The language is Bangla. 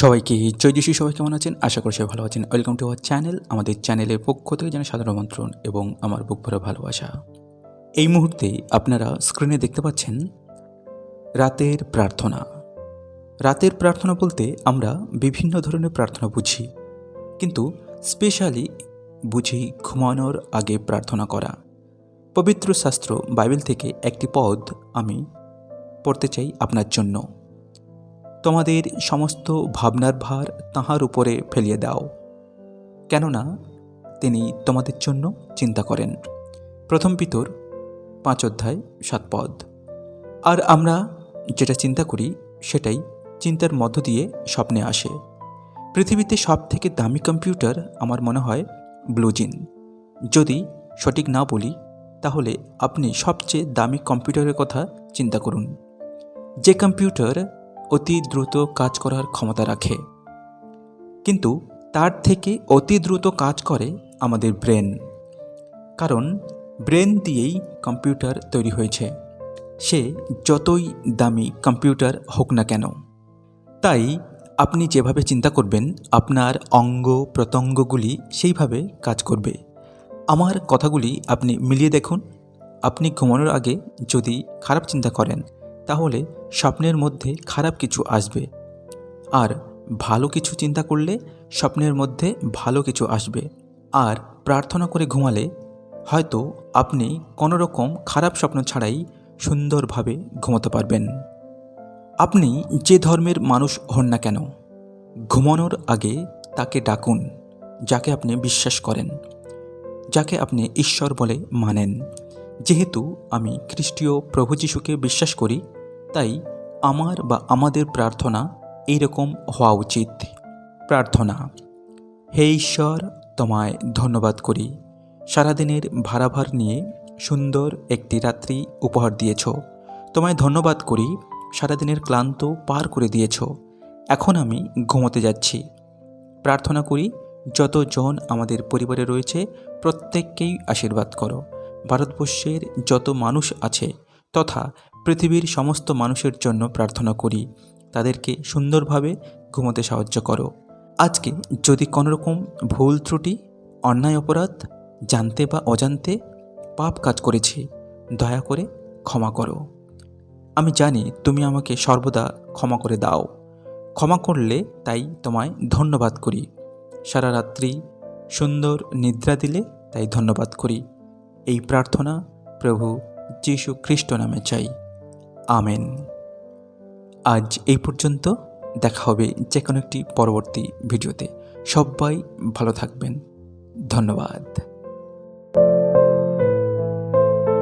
সবাইকে জয় যিশু সবাই কেমন আছেন? আশা করি সবাই ভালো আছেন। ওয়েলকাম টু আওয়ার চ্যানেল আমাদের চ্যানেলের পক্ষ থেকে জানাই সাধারণ আমন্ত্রণ এবং আমার বুক ভরা ভালোবাসা। এই মুহূর্তে আপনারা স্ক্রিনে দেখতে পাচ্ছেন রাতের প্রার্থনা। রাতের প্রার্থনা বলতে আমরা বিভিন্ন ধরনের প্রার্থনা বুঝি, কিন্তু স্পেশালি বুঝি ঘুমানোর আগে প্রার্থনা করা। পবিত্র শাস্ত্র বাইবেল থেকে একটি পদ আমি পড়তে চাই আপনার জন্য। তোমাদের সমস্ত ভাবনার ভার তাহার উপরে ফেলিয়ে দাও। কেননা তিনি তোমাদের জন্য চিন্তা করেন। প্রথম পিতর, পাঁচ অধ্যায়, সাত পদ। আর আমরা যেটা চিন্তা করি, সেটাই চিন্তার মধ্য দিয়ে স্বপ্নে আসে। পৃথিবীতে সব থেকে দামি কম্পিউটার আমার মনে হয় ব্লুজিন যদি সঠিক না বলি, তাহলে আপনি সবচেয়ে দামি কম্পিউটারের কথা চিন্তা করুন। যে কম্পিউটার অতি দ্রুত কাজ করার ক্ষমতা রাখে। কিন্তু তার থেকে অতি দ্রুত কাজ করে আমাদের ব্রেন। কারণ ব্রেন দিয়েই কম্পিউটার তৈরি হয়েছে। সে যতই দামি কম্পিউটার হোক না কেন। তাই আপনি যেভাবে চিন্তা করবেন, আপনার অঙ্গ প্রত্যঙ্গগুলি সেইভাবে কাজ করবে। আমার কথাগুলি আপনি মিলিয়ে দেখুন। আপনি ঘুমানোর আগে যদি খারাপ চিন্তা করেন তাহলে স্বপ্নের মধ্যে খারাপ কিছু আসবে। আর ভালো কিছু চিন্তা করলে স্বপ্নের মধ্যে ভালো কিছু আসবে। আর প্রার্থনা করে ঘুমালে হয়তো আপনি কোনো রকম খারাপ স্বপ্ন ছাড়াই সুন্দরভাবে ঘুমোতে পারবেন। আপনি যে ধর্মের মানুষ হন না কেন, ঘুমানোর আগে তাকে ডাকুন, যাকে আপনি বিশ্বাস করেন, যাকে আপনি ঈশ্বর বলে মানেন। যেহেতু আমি খ্রিস্টীয় প্রভু যিশুকে বিশ্বাস করি, তাই আমার বা আমাদের প্রার্থনা এইরকম হওয়া উচিত। প্রার্থনা, হে ঈশ্বর, তোমায় ধন্যবাদ করি। সারাদিনের ভাড়াভার নিয়ে সুন্দর একটি রাত্রি উপহার দিয়েছ। তোমায় ধন্যবাদ করি, সারাদিনের ক্লান্ত পার করে দিয়েছ। এখন আমি ঘুমোতে যাচ্ছি। প্রার্থনা করি, যতজন আমাদের পরিবারে রয়েছে, প্রত্যেককেই আশীর্বাদ করো। ভারতবর্ষের যত মানুষ আছে তথা পৃথিবীর সমস্ত মানুষের জন্য প্রার্থনা করি, তাদেরকে সুন্দরভাবে ঘুমোতে সাহায্য করো। আজকে যদি কোনো রকম ভুল ত্রুটি, অন্যায় অপরাধ, জানতে বা অজান্তে পাপ কাজ করেছি, দয়া করে ক্ষমা করো। আমি জানি তুমি আমাকে সর্বদা ক্ষমা করে দাও। ক্ষমা করলে তাই তোমায় ধন্যবাদ করি। সারা রাত্রি সুন্দর নিদ্রা দিলে তাই ধন্যবাদ করি। এই প্রার্থনা প্রভু যীশু খ্রিস্ট নামে চাই। আমেন। আজ এই পর্যন্ত দেখা হবে যে কোনো একটি পরবর্তী ভিডিওতে। সবাই ভালো থাকবেন। ধন্যবাদ।